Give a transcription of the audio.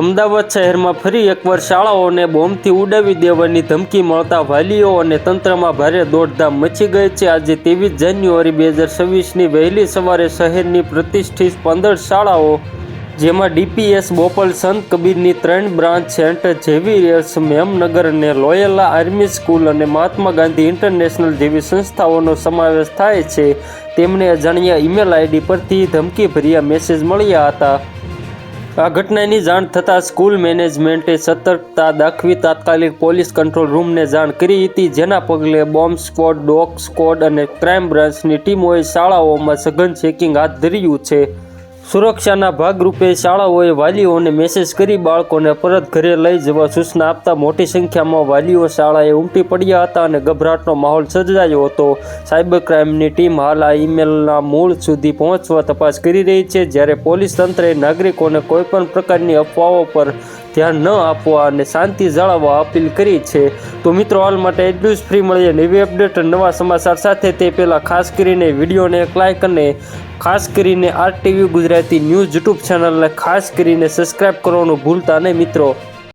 અમદાવાદ શહેરમાં ફરી એકવાર શાળાઓને બોમ્બથી ઉડાવી દેવાની ધમકી મળતા વાલીઓ અને તંત્રમાં ભારે દોડધામ મચી ગઈ છે. આજે ત્રેવીસ જાન્યુઆરી બે હજાર છવ્વીસની વહેલી સવારે શહેરની પ્રતિષ્ઠિત પંદર શાળાઓ, જેમાં ડીપીએસ, બોપલ સંત, કબીરની ત્રણ બ્રાન્ચ, સેન્ટ ઝેવિયર્સ, મેમનગર અને લોયલા આર્મી સ્કૂલ અને મહાત્મા ગાંધી ઇન્ટરનેશનલ જેવી સંસ્થાઓનો સમાવેશ થાય છે. તેમને અજાણ્યા ઈમેલ આઈડી પરથી ધમકીભર્યા મેસેજ મળ્યા હતા. આ ઘટનાની જાણ થતાં સ્કૂલ મેનેજમેન્ટે સતર્કતા દાખવી તાત્કાલિક પોલીસ કંટ્રોલ રૂમને જાણ કરી હતી, જેના પગલે બોમ્બ સ્કોડ ડોગ સ્કોડ અને ક્રાઇમ બ્રાન્ચની ટીમોએ શાળાઓમાં સઘન ચેકિંગ હાથ ધર્યું છે. સુરક્ષાના ભાગરૂપે શાળાઓએ વાલીઓને મેસેજ કરી બાળકોને પરત ઘરે લઈ જવા સૂચના આપતા મોટી સંખ્યામાં વાલીઓ શાળાએ ઉમટી પડ્યા હતા અને ગભરાટનો માહોલ સર્જાયો હતો. સાયબર ક્રાઇમની ટીમ હાલ આ ઈમેલના મૂળ સુધી પહોંચવા તપાસ કરી રહી છે, જ્યારે પોલીસ તંત્રએ નાગરિકોને કોઈપણ પ્રકારની અફવાઓ પર ધ્યાન ન આપવા અને શાંતિ જાળવવા અપીલ કરી છે. તો મિત્રો, હાલ માટે એટલું જ ફ્રી મળીએ નવી અપડેટ નવા સમાચાર સાથે તે પહેલાં ખાસ કરીને વિડીયોને એક લાઇક અને ખાસ કરીને R TV Gujarati news YouTube ચેનલને ખાસ કરીને સબસ્ક્રાઇબ કરવાનું ભૂલતા નહીં મિત્રો.